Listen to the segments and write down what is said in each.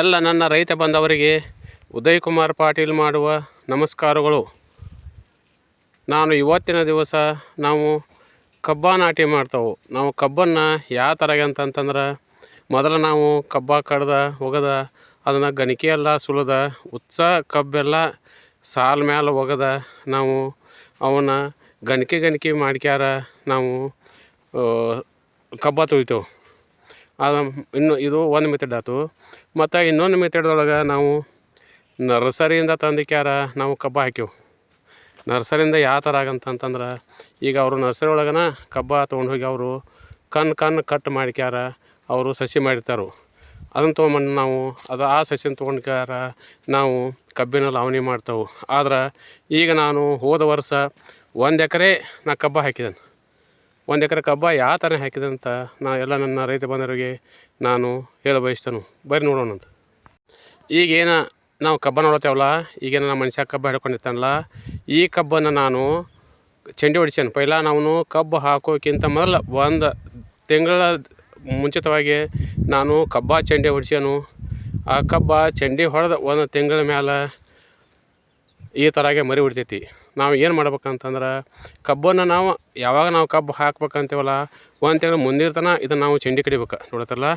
ಎಲ್ಲ ನನ್ನ ರೈತ ಬಂದವರಿಗೆ ಉದಯ್ ಕುಮಾರ್ ಪಾಟೀಲ್ ಮಾಡುವ ನಮಸ್ಕಾರಗಳು. ನಾನು ಇವತ್ತಿನ ದಿವಸ ನಾವು ಕಬ್ಬ ನಾಟಿ ಮಾಡ್ತಾವೆ. ನಾವು ಕಬ್ಬನ್ನು ಯಾವ ಥರ ಅಂತಂತಂದ್ರೆ ಮೊದಲು ನಾವು ಕಬ್ಬ ಕಡ್ದ, ಒಗದ, ಅದನ್ನು ಗಣಿಕೆ ಎಲ್ಲ ಸುಲಿದ, ಉತ್ಸ ಕಬ್ಬೆಲ್ಲ ಸಾಲ ಮ್ಯಾಲೆ ಒಗದ ನಾವು ಅವನ್ನ ಗಣಿಕೆ ಗಣಿಕೆ ಮಾಡ್ಕ್ಯಾರ ನಾವು ಕಬ್ಬ ತುಳಿತೇವೆ ಇನ್ನು ಇದು ಒಂದು ಮೆಥಡ್ ಆಯ್ತು. ಮತ್ತು ಇನ್ನೊಂದು ಮೆಥಡ್ದೊಳಗೆ ನಾವು ನರ್ಸರಿಯಿಂದ ತಂದಿಕ್ಯಾರ ನಾವು ಕಬ್ಬ ಹಾಕ್ಯವು. ನರ್ಸರಿಯಿಂದ ಯಾವ ಥರ ಆಗಂತಂತಂದ್ರೆ ಈಗ ಅವರು ನರ್ಸರಿ ಒಳಗನ ಕಬ್ಬ ತೊಗೊಂಡು ಹೋಗಿ ಅವರು ಕಣ್ಣು ಕಣ್ಣು ಕಟ್ ಮಾಡ್ಕ್ಯಾರ ಅವರು ಸಸಿ ಮಾಡಿರ್ತಾರೆ. ಅದನ್ನು ತೊಗೊಂಬಂದು ನಾವು, ಅದು ಆ ಸಸಿನ ತೊಗೊಂಡ್ಕ್ಯಾರ ನಾವು ಕಬ್ಬಿನ ಲಾವಣಿ ಮಾಡ್ತೇವೆ. ಆದ್ರೆ ಈಗ ನಾನು ಹೋದ ವರ್ಷ ಒಂದು ಎಕರೆ ನಾ ಕಬ್ಬ ಹಾಕಿದ್ದೇನೆ. ಒಂದು ಎಕರೆ ಕಬ್ಬ ಯಾವ ಥರ ಹಾಕಿದಂತ ನಾ ಎಲ್ಲ ನನ್ನ ರೈತ ಬಂದವರಿಗೆ ನಾನು ಹೇಳ ಬಯಸ್ತೇನೆ. ನೋಡೋಣ ಅಂತ. ಈಗೇನು ನಾವು ಕಬ್ಬ ನೋಡತ್ತೇವಲ್ಲ ಈಗೇನು ನಮ್ಮ ಮನುಷ್ಯ ಕಬ್ಬ ಹಿಡ್ಕೊಂಡಿರ್ತಾನಲ್ಲ, ಈ ಕಬ್ಬನ್ನು ನಾನು ಚಂಡಿ ಹೊಡಿಸ್ಯಾನ ಪೈಲ ನಾವು ಕಬ್ಬು ಹಾಕೋಕ್ಕಿಂತ ಮೊದಲು ಒಂದು ತಿಂಗಳ ಮುಂಚಿತವಾಗಿ ನಾನು ಕಬ್ಬ ಚಂಡಿ ಹೊಡಿಸೇನು. ಆ ಕಬ್ಬ ಚಂಡಿ ಹೊಡೆದ ಒಂದು ತಿಂಗಳ ಮ್ಯಾಲೆ ಈ ಥರಾಗೆ ಮರಿ ಹೊಡಿತೈತಿ ನಾವು ಏನು ಮಾಡ್ಬೇಕಂತಂದ್ರೆ, ಕಬ್ಬನ್ನು ನಾವು ಯಾವಾಗ ನಾವು ಕಬ್ಬು ಹಾಕ್ಬೇಕಂತೀವಲ್ಲ, ಒಂದು ತಿಂಗಳು ಮುಂದಿರ್ತನ ಇದನ್ನು ನಾವು ಚೆಂಡಿ ಕಡಿಬೇಕು. ನೋಡತ್ತಲ್ಲ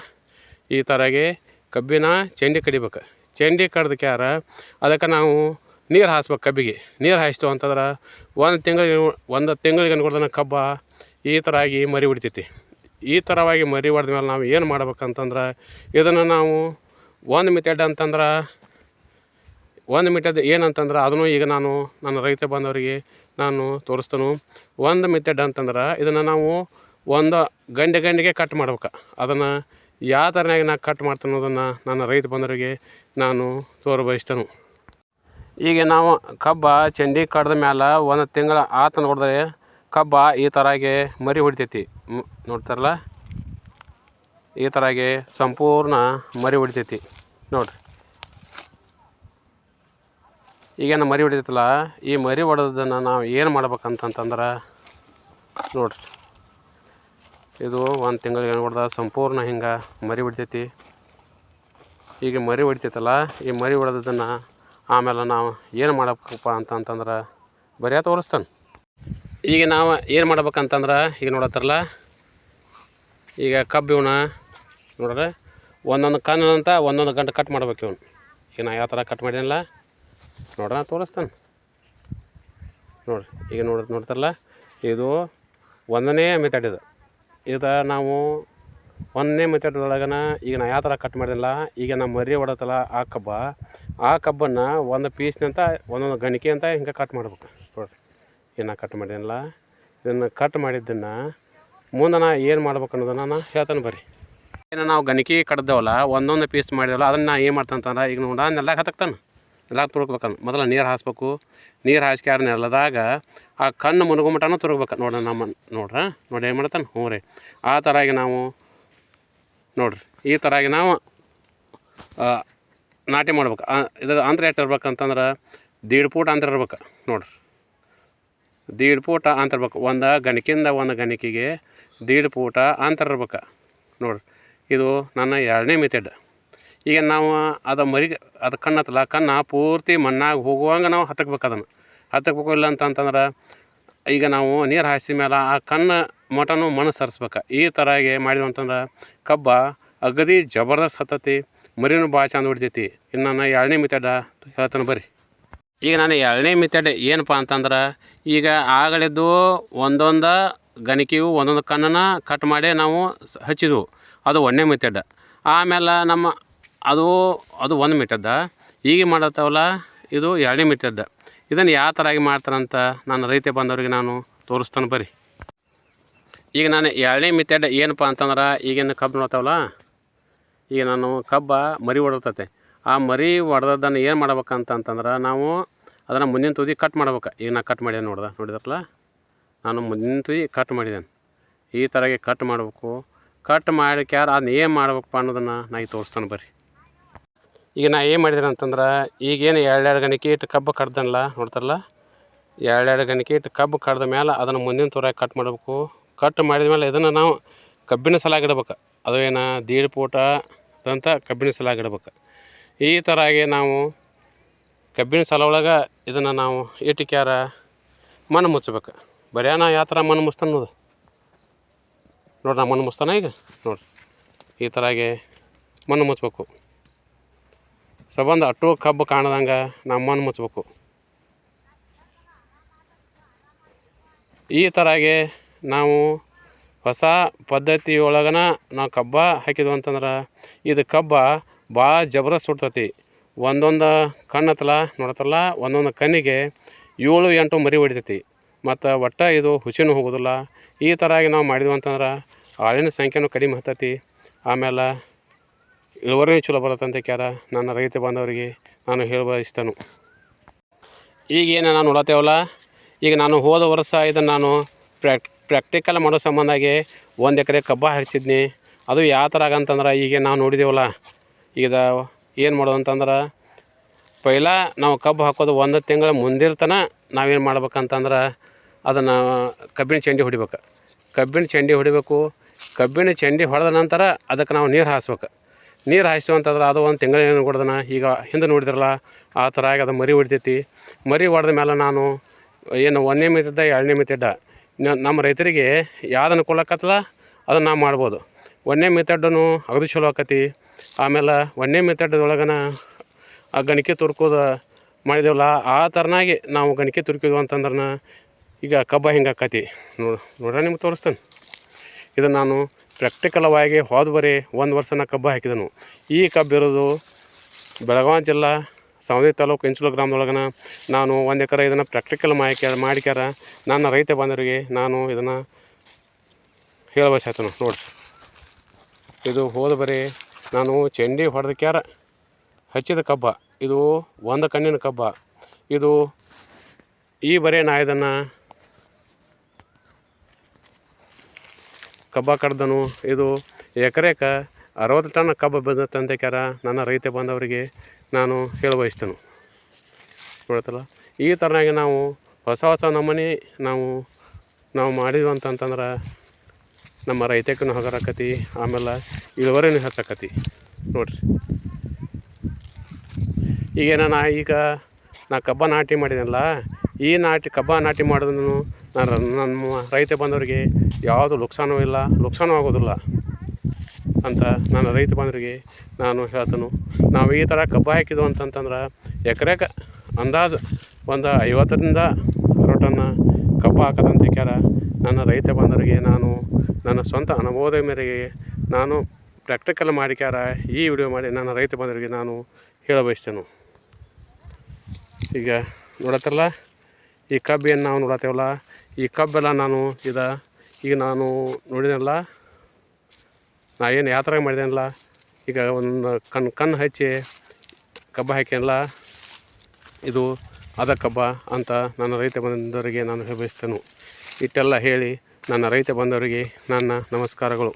ಈ ಥರಾಗೆ ಕಬ್ಬಿನ ಚಂಡಿ ಕಡಿಬೇಕು. ಚಂಡಿ ಕಡ್ದಕ್ಯಾರ ಅದಕ್ಕೆ ನಾವು ನೀರು ಹಾಸ್ಬೇಕು ಕಬ್ಬಿಗೆ. ನೀರು ಹಾಯಿಸ್ತು ಅಂತಂದ್ರೆ ಒಂದು ತಿಂಗಳಿಗೆ ಒಂದು ತಿಂಗಳಿಗೆ ಅನ್ಕೊಡ್ತಾನೆ ಕಬ್ಬು? ಈ ಥರ ಆಗಿ ಮರಿ ಹೊಡಿತೈತಿ ಈ ಥರವಾಗಿ ಮರಿ ಹೊಡೆದ ಮೇಲೆ ನಾವು ಏನು ಮಾಡ್ಬೇಕಂತಂದ್ರೆ, ಇದನ್ನು ನಾವು ಒಂದು ಮೆಥಡ್ ಅಂತಂದ್ರೆ ಒಂದು ಮಿಟ್ಟದ್ದು ಏನಂತಂದ್ರೆ ಅದನ್ನು ಈಗ ನಾನು ನನ್ನ ರೈತ ಬಾಂಧವರಿಗೆ ನಾನು ತೋರಿಸ್ತೇನೆ. ಒಂದು ಮಿಥೆಡ್ ಅಂತಂದ್ರೆ ಇದನ್ನು ನಾವು ಒಂದು ಗಂಟೆ ಗಂಟೆಗೆ ಕಟ್ ಮಾಡ್ಬೇಕು. ಅದನ್ನು ಯಾವ ಥರನಾಗಿ ನಾನು ಕಟ್ ಮಾಡ್ತೇನೆ ಅದನ್ನು ನನ್ನ ರೈತ ಬಾಂಧವರಿಗೆ ನಾನು ತೋರ ಈಗ ನಾವು ಕಬ್ಬ ಚಂಡಿ ಕಡ್ದ ಮೇಲೆ ಒಂದು ತಿಂಗಳ ಆತ ನೋಡಿದ್ರೆ ಕಬ್ಬ ಈ ಥರಾಗೆ ಮರಿ ಹೊಡಿತೈತಿ. ನೋಡ್ತಾರಲ್ಲ? ಈ ಥರಾಗೆ ಸಂಪೂರ್ಣ ಮರಿ ಹೊಡಿತೈತಿ. ನೋಡ್ರಿ. ಈಗೇನು ಮರಿ ಹೊಡಿತಲ್ಲ ಈ ಮರಿ ಹೊಡೆದನ್ನು ನಾವು ಏನು ಮಾಡ್ಬೇಕಂತಂತಂದ್ರೆ, ನೋಡ್ರಿ. ಇದು ಒಂದು ತಿಂಗಳಿಗೆ ಏನು ಸಂಪೂರ್ಣ ಹಿಂಗೆ ಮರಿ ಹೊಡಿತೈತಿ ಈಗ ಮರಿ ಹೊಡಿತೈತಲ್ಲ, ಈ ಮರಿ ಹೊಡೆದನ್ನು ಆಮೇಲೆ ನಾವು ಏನು ಮಾಡಬೇಕಪ್ಪ ಅಂತಂತಂದ್ರೆ ಬರೀ ತೋರಿಸ್ತಾನೆ. ಈಗ ನಾವು ಏನು ಮಾಡ್ಬೇಕಂತಂದ್ರೆ, ಈಗ ನೋಡತ್ತಾರಲ್ಲ, ಈಗ ಕಬ್ಬು ಇವನ, ನೋಡ್ರೆ, ಒಂದೊಂದು ಕಣ್ಣಂತ ಒಂದೊಂದು ಗಂಟೆ ಕಟ್ ಮಾಡ್ಬೇಕು ಇವನು. ಈಗ ನಾ ಯಾವ ಥರ ಕಟ್ ಮಾಡಿನಲ್ಲ ನೋಡ್ರ ತೋರಿಸ್ತಾನೆ. ನೋಡ್ರಿ ಈಗ ನೋಡ್, ನೋಡ್ತಾರಲ್ಲ, ಇದು ಒಂದನೇ ಮೆಥಡ್ ಇದು. ಇದು ನಾವು ಒಂದನೇ ಮೆಥಡ್ ಒಳಗನ ಈಗ ನಾ ಯಾವ ಥರ ಕಟ್ ಮಾಡಿದಿಲ್ಲ ಈಗ ನಾ ಮರಿ ಹೊಡತಲ್ಲ ಆ ಕಬ್ಬ, ಆ ಕಬ್ಬನ್ನು ಒಂದು ಪೀಸ್ನಂತ ಒಂದೊಂದು ಗಣಿಕೆ ಅಂತ ಹಿಂಗೆ ಕಟ್ ಮಾಡ್ಬೇಕು. ನೋಡ್ರಿ ಈಗ ನಾ ಕಟ್ ಮಾಡಿದಿಲ್ಲ ಇದನ್ನು ಕಟ್ ಮಾಡಿದ್ದನ್ನು ಮುಂದೆ ನಾ ಏನು ಮಾಡ್ಬೇಕು ಅನ್ನೋದನ್ನು ನಾನು ಹೇಳ್ತಾನೆ ಬರ್ರಿ. ಏನು ನಾವು ಗಣಿಕೆ ಕಡ್ದೇವಲ್ಲ ಒಂದೊಂದು ಪೀಸ್ ಮಾಡಿದೆವಲ್ಲ, ಅದನ್ನು ಏನು ಮಾಡ್ತಾನಂತಂದ್ರೆ ಈಗ ನೋಡ ಹತ್ತಕ್ತಾನೆ ನೆಲ್ಲಾಗ ತುರುಕ್ಬೇಕಂತ ಮೊದಲು ನೀರು ಹಾಸ್ಬೇಕು. ನೀರು ಹಾಸ್ಕ್ಯಾರ ನೆಲದಾಗ ಆ ಕಣ್ಣು ಮುನ್ಗೊಂಬಿಟ್ಟನ ತುರುಗ್ಬೇಕು. ನೋಡ್ರಿ ನಮ್ಮ ನೋಡ್ರ? ನೋಡಿ ಏನು ಮಾಡ್ತಾನೆ? ಹ್ಞೂ ರೀ. ಆ ಥರಾಗಿ ನಾವು ನೋಡ್ರಿ. ಈ ಥರಾಗಿ ನಾವು ಆ, ನಾಟಿ ಮಾಡ್ಬೇಕು. ಆ, ಇದು ಅಂತರ ಎಷ್ಟು ಇರ್ಬೇಕಂತಂದ್ರೆ ದೀಡ್ ಫೂಟ್ ಅಂತರ ಇರ್ಬೇಕು. ನೋಡ್ರಿ. ದೀಡ್ ಪೂಟ ಅಂತರ ಇರ್ಬೇಕು. ಒಂದು ಗಣಿಕಿಂದ ಒಂದು ಗಣಿಕೆಗೆ ದೀಡ್ ಪೂಟ ಅಂತರ ಇರ್ಬೇಕು. ನೋಡ್ರಿ. ಇದು ನನ್ನ ಎರಡನೇ ಮೆಥಡ್. ಈಗ ನಾವು ಅದು ಮರಿ, ಅದು ಕಣ್ಣು ಕಣ್ಣ ಪೂರ್ತಿ ಮಣ್ಣಾಗ ಹೋಗುವಂಗೆ ನಾವು ಹತ್ತಕ್ಬೇಕು ಅದನ್ನು. ಹತ್ತಕ್ಬೇಕು ಇಲ್ಲ ಅಂತಂತಂದ್ರೆ ಈಗ ನಾವು ನೀರು ಹಾಯಿಸಿದ ಮೇಲೆ ಆ ಕಣ್ಣು ಮಟನು ಮಣ್ಣು ಸರಿಸ್ಬೇಕು. ಈ ಥರಾಗಿ ಮಾಡಿದ್ವಿ ಅಂತಂದ್ರೆ ಕಬ್ಬ ಅಗದಿ ಜಬರ್ದಸ್ತ್ ಹತ್ತತಿ, ಮರಿನೂ ಭಾಳ ಚಂದ ಹೊಡಿತೈತಿ ಇನ್ನು ನಾನು ಎರಡನೇ ಮೆಥಡ ಹೇಳ್ತಾನೆ ಬರ್ರಿ. ಈಗ ನಾನು ಎರಡನೇ ಮೆಥಡ್ ಏನಪ್ಪ ಅಂತಂದ್ರೆ ಈಗ ಆಗಲಿದ್ದು ಒಂದೊಂದು ಗಣಿಕೆಯು ಒಂದೊಂದು ಕಣ್ಣನ್ನು ಕಟ್ ಮಾಡಿ ನಾವು ಹಚ್ಚಿದ್ವು. ಅದು ಒಂದನೇ ಮೆಥಡ್. ಆಮೇಲೆ ನಮ್ಮ ಅದು ಅದು ಒಂದು ಮೀಟರ್ದ. ಈಗ ಮಾಡತ್ತವಲ್ಲ, ಇದು ಎರಡನೇ ಮೀಟರ್ದ. ಇದನ್ನು ಯಾವ ಥರ ಆಗಿ ಮಾಡ್ತಾರಂತ ನಾನು ರೈತ ಬಂದವರಿಗೆ ನಾನು ತೋರಿಸ್ತಾನೆ ಬರ್ರಿ. ಈಗ ನಾನು ಎರಡನೇ ಮೆಥಡ್ ಏನಪ್ಪ ಅಂತಂದ್ರೆ, ಈಗಿನ ಕಬ್ಬು ನೋಡ್ತಾವಲ್ಲ ಈಗ ನಾನು ಕಬ್ಬ ಮರಿ ಹೊಡೆತೈತೆ ಆ ಮರಿ ಹೊಡೆದನ್ನು ಏನು ಮಾಡ್ಬೇಕಂತಂತಂದ್ರೆ ನಾವು ಅದನ್ನು ಮುಂದಿನ ತುದಿ ಕಟ್ ಮಾಡ್ಬೇಕು. ಈಗ ನಾನು ಕಟ್ ಮಾಡಿದೆ ನೋಡ್ದೆ, ನೋಡಿದ್ರಲ್ಲ? ನಾನು ಮುಂದಿನ ತುದಿ ಕಟ್ ಮಾಡಿದ್ದೇನೆ. ಈ ಥರಗೆ ಕಟ್ ಮಾಡಬೇಕು. ಕಟ್ ಮಾಡ್ಕ್ಯಾರ ಅದನ್ನ ಏನು ಮಾಡ್ಬೇಕಪ್ಪ ಅನ್ನೋದನ್ನು ನಾನು ಈಗ ತೋರಿಸ್ತಾನೆ ಬರ್ರಿ. ಈಗ ನಾ ಏನು ಮಾಡಿದೆ ಅಂತಂದ್ರೆ, ಈಗೇನು ಎರಡು ಗಣಿಕೆ ಇಟ್ಟು ಕಬ್ಬು ಕಡ್ದನಲ್ಲ ನೋಡ್ತಾರಲ್ಲ ಎರಡು ಗಣಿಕೆ ಇಟ್ಟು ಕಬ್ಬು ಕಡ್ದ ಮೇಲೆ ಅದನ್ನು ಮುಂದಿನ ತೂರಾಗಿ ಕಟ್ ಮಾಡಬೇಕು. ಕಟ್ ಮಾಡಿದ ಮೇಲೆ ಇದನ್ನು ನಾವು ಕಬ್ಬಿನ ಸಲಾಗಿ ಇಡ್ಬೇಕು. ಅದು ಏನು, ದೀಡ್ ಪೂಟ ಅಂತ ಕಬ್ಬಿನ ಸಲಾಗಿ ಈ ಥರಾಗಿ ನಾವು ಕಬ್ಬಿನ ಸಲ ಒಳಗೆ ಇದನ್ನು ನಾವು ಇಟ್ಟಿಕ್ಯಾರ ಮಣ್ಣು ಮುಚ್ಚಬೇಕು ಬರೀ ನಾ ಯಾವ ಥರ ಮಣ್ಣು ಮುಚ್ತಾನೆ ನೋಡು. ನೋಡ್ರಿ ನಾ ಮಣ್ಣು ಮುಚ್ತಾನೆ ಈಗ? ನೋಡ್ರಿ. ಈ ಥರ ಆಗಿ ಮಣ್ಣು ಮುಚ್ಚಬೇಕು ಸಂಬಂಧ ಅಟ್ಟು ಕಬ್ಬು ಕಾಣದಂಗ ನಮ್ಮನ್ನು ಮುಚ್ಚಬೇಕು ಈ ಥರಾಗೆ ನಾವು ಹೊಸ ಪದ್ಧತಿ ಒಳಗನ ನಾವು ಕಬ್ಬ ಹಾಕಿದ್ವು ಅಂತಂದ್ರೆ ಇದು ಕಬ್ಬ ಭಾಳ ಜಬರಸ್ ಸುಡ್ತತಿ ಒಂದೊಂದು ಕಣ್ಣು ಹತ್ತಲ ನೋಡತ್ತಲ್ಲ ಒಂದೊಂದು ಕಣ್ಣಿಗೆ ಏಳು ಎಂಟು ಮರಿ ಹೊಡಿತೈತಿ. ಮತ್ತು ಒಟ್ಟು ಇದು ಹುಸಿನೂ ಹೋಗೋದಿಲ್ಲ. ಈ ಥರಾಗಿ ನಾವು ಮಾಡಿದ್ವು ಅಂತಂದ್ರೆ ಆಳಿನ ಸಂಖ್ಯೆನೂ ಕಡಿಮೆ ಹತ್ತತಿ. ಆಮೇಲೆ ಇಳುವರಿನೂ ಚಲೋ ಬರುತ್ತಂತೆ ಕ್ಯಾರ? ನನ್ನ ರೈತ ಬಾಂಧವರಿಗೆ ನಾನು ಹೇಳುವ ಈಗ ಈಗೇನು ನಾನು ನೋಡತ್ತೇವಲ್ಲ? ಈಗ ನಾನು ಹೋದ ವರ್ಷ ಇದನ್ನು ನಾನು ಪ್ರಾಕ್ ಪ್ರಾಕ್ಟಿಕಲ್ ಮಾಡೋ ಸಂಬಂಧಾಗಿ ಒಂದು ಎಕರೆ ಕಬ್ಬ ಹಚ್ಚಿದ್ನಿ ಅದು ಯಾವ ಥರ ಆಗಂತಂದ್ರೆ ಈಗ ನಾವು ನೋಡಿದೇವಲ್ಲ? ಈಗ ಏನು ಮಾಡೋದು ಅಂತಂದ್ರೆ ಪೈಲ ನಾವು ಕಬ್ಬು ಹಾಕೋದು ಒಂದು ತಿಂಗಳ ಮುಂದಿರ್ತನ ನಾವೇನು ಮಾಡ್ಬೇಕಂತಂದ್ರೆ ಅದನ್ನು ಕಬ್ಬಿನ ಚಂಡಿ ಹೊಡಿಬೇಕು. ಕಬ್ಬಿನ ಚಂಡಿ ಹೊಡಿಬೇಕು. ಕಬ್ಬಿನ ಚಂಡಿ ಹೊಡೆದ ನಂತರ ಅದಕ್ಕೆ ನಾವು ನೀರು ಹಾಸ್ಬೇಕು. ನೀರು ಹಾಯಿಸ್ತು ಅಂತಂದ್ರೆ ಅದು ಒಂದು ತಿಂಗಳೇನು ಹೊಡೆದನ ಈಗ ಹಿಂದೆ ನೋಡಿದ್ರಲ್ಲ, ಆ ಥರ ಆಗಿ ಅದು ಮರಿ ಹೊಡಿತೈತಿ. ಮರಿ ಹೊಡೆದ ಮೇಲೆ ನಾನು ಏನು ಒಂದನೇ ಮಿತಿದ್ದ, ಎರಡನೇ ಮಿತಿಡ್ಡ ನಮ್ಮ ರೈತರಿಗೆ ಯಾವ್ದು ಅನುಕೂಲ ಆಕತ್ತಲ್ಲ ಅದನ್ನು ನಾವು ಮಾಡ್ಬೋದು. ಒಂದನೇ ಮೆಥಡನು ಅಗದು ಚಲೋ ಆಕತಿ. ಆಮೇಲೆ ಒಂದನೇ ಮಿತಡ್ಡದೊಳಗನ ಆ ಗಣಿಕೆ ತುರ್ಕೋದು ಮಾಡಿದೇವಲ್ಲ, ಆ ಥರನಾಗಿ ನಾವು ಗಣಿಕೆ ತುರ್ಕಿದ್ವು ಅಂತಂದ್ರೆ ಈಗ ಕಬ್ಬ ಹಿಂಗೆ ಆಕತಿ ನೋಡು, ನೋಡ್ರ ನಿಮ್ಗೆ ತೋರಿಸ್ತೇನೆ? ಇದನ್ನು ನಾನು ಪ್ರಾಕ್ಟಿಕಲವಾಗಿ ಹೋದ ಬರೀ ಒಂದು ವರ್ಷನ ಕಬ್ಬು ಹಾಕಿದನು. ಈ ಕಬ್ಬು ಇರೋದು ಬೆಳಗಾವಿ ಜಿಲ್ಲಾ ಸವದಿ ತಾಲೂಕು ಇಂಚಲು ಗ್ರಾಮದೊಳಗನ ನಾನು ಒಂದು ಎಕರೆ ಇದನ್ನು ಪ್ರಾಕ್ಟಿಕಲ್ ಮಾಹಿಕ್ಯಾರ ಮಾಡಿಕ್ಯಾರ. ನನ್ನ ರೈತ ಬಾಂಧವರಿಗೆ ನಾನು ಇದನ್ನು ಹೇಳ ನೋಡಿ. ಇದು ಹೋದ ಬರೀ ನಾನು ಚಂಡಿ ಹೊಡೆದಕ್ಯಾರ ಹಚ್ಚಿದ ಕಬ್ಬ, ಇದು ಒಂದು ಕಣ್ಣಿನ ಕಬ್ಬ. ಇದು ಈ ಬರೀ ನಾ ಇದನ್ನು ಕಬ್ಬ ಕಡ್ದನು ಇದು ಎಕರೆಕ ಅರವತ್ತು ಟನ್ ಕಬ್ಬು ಬಂದತ್ತಂತೆ ಕ್ಯಾರ, ನನ್ನ ರೈತ ಬಂದವರಿಗೆ ನಾನು ಹೇಳಬಯಸ್ತೇನೆ. ನೋಡ್ತಲ್ಲ ಈ ಥರನಾಗಿ ನಾವು ಹೊಸ ಹೊಸ ನಮೂನೆ ನಾವು ನಾವು ಮಾಡಿದ್ವು ಅಂತಂತಂದ್ರೆ ನಮ್ಮ ರೈತಕ್ಕೂ ಹಗರಾಕತಿ ಆಮೇಲೆ ಇಳುವರಿನೂ ಹೆಚ್ಚಾಕತಿ ನೋಡ್ರಿ. ಈಗೇನ ನಾ ಈಗ ನಾ ಕಬ್ಬ ನಾಟಿ ಮಾಡಿದ್ನಲ್ಲ ಈ ನಾಟಿ ಕಬ್ಬ ನಾಟಿ ಮಾಡೋದನ್ನು ನಾನು ನಮ್ಮ ರೈತ ಬಂದವರಿಗೆ ಯಾವುದು ಲುಕ್ಸಾನೂ ಇಲ್ಲ, ಲುಕ್ಸಾನೂ ಆಗೋದಿಲ್ಲ ಅಂತ ನಾನು ರೈತ ಬಂದವರಿಗೆ ನಾನು ಹೇಳ್ತೇನೆ. ನಾವು ಈ ಥರ ಕಬ್ಬ ಹಾಕಿದ್ವು ಅಂತಂತಂದ್ರೆ ಎಕರೆಕ ಅಂದಾಜು ಒಂದು ಐವತ್ತರಿಂದ ಟನ್ನ ಕಬ್ಬು ಹಾಕೋದಂತ ಕ್ಯಾರ ನನ್ನ ರೈತ ಬಂದವರಿಗೆ ನಾನು, ನನ್ನ ಸ್ವಂತ ಅನುಭವದ ಮೇರೆಗೆ ನಾನು ಪ್ರಾಕ್ಟಿಕಲ್ ಮಾಡಿಕ್ಯಾರ ಈ ವಿಡಿಯೋ ಮಾಡಿ ನನ್ನ ರೈತ ಬಂದವರಿಗೆ ನಾನು ಹೇಳ ಬಯಸ್ತೇನೆ ಈಗ ನೋಡತ್ತಲ್ಲ ಈ ಕಬ್ಬು ಏನು ನಾವು ನೋಡತ್ತೇವಲ್ಲ? ಈ ಕಬ್ಬೆಲ್ಲ ನಾನು ಇದ, ಈಗ ನಾನು ನೋಡಿದೆನಲ್ಲ? ನಾ ಏನು ಯಾವ ಥರ ಮಾಡಿದೆನಲ್ಲ? ಈಗ ಒಂದು ಕಣ್ಣು ಕಣ್ಣು ಹಚ್ಚಿ ಕಬ್ಬ ಹಾಕ್ಯನಲ್ಲ? ಇದು ಅದ ಕಬ್ಬ ಅಂತ ನನ್ನ ರೈತ ಬಂದವರಿಗೆ ನಾನು ಬಯಸ್ತೇನೆ ಇಟ್ಟೆಲ್ಲ ಹೇಳಿ ನನ್ನ ರೈತ ಬಂದವರಿಗೆ ನನ್ನ ನಮಸ್ಕಾರಗಳು.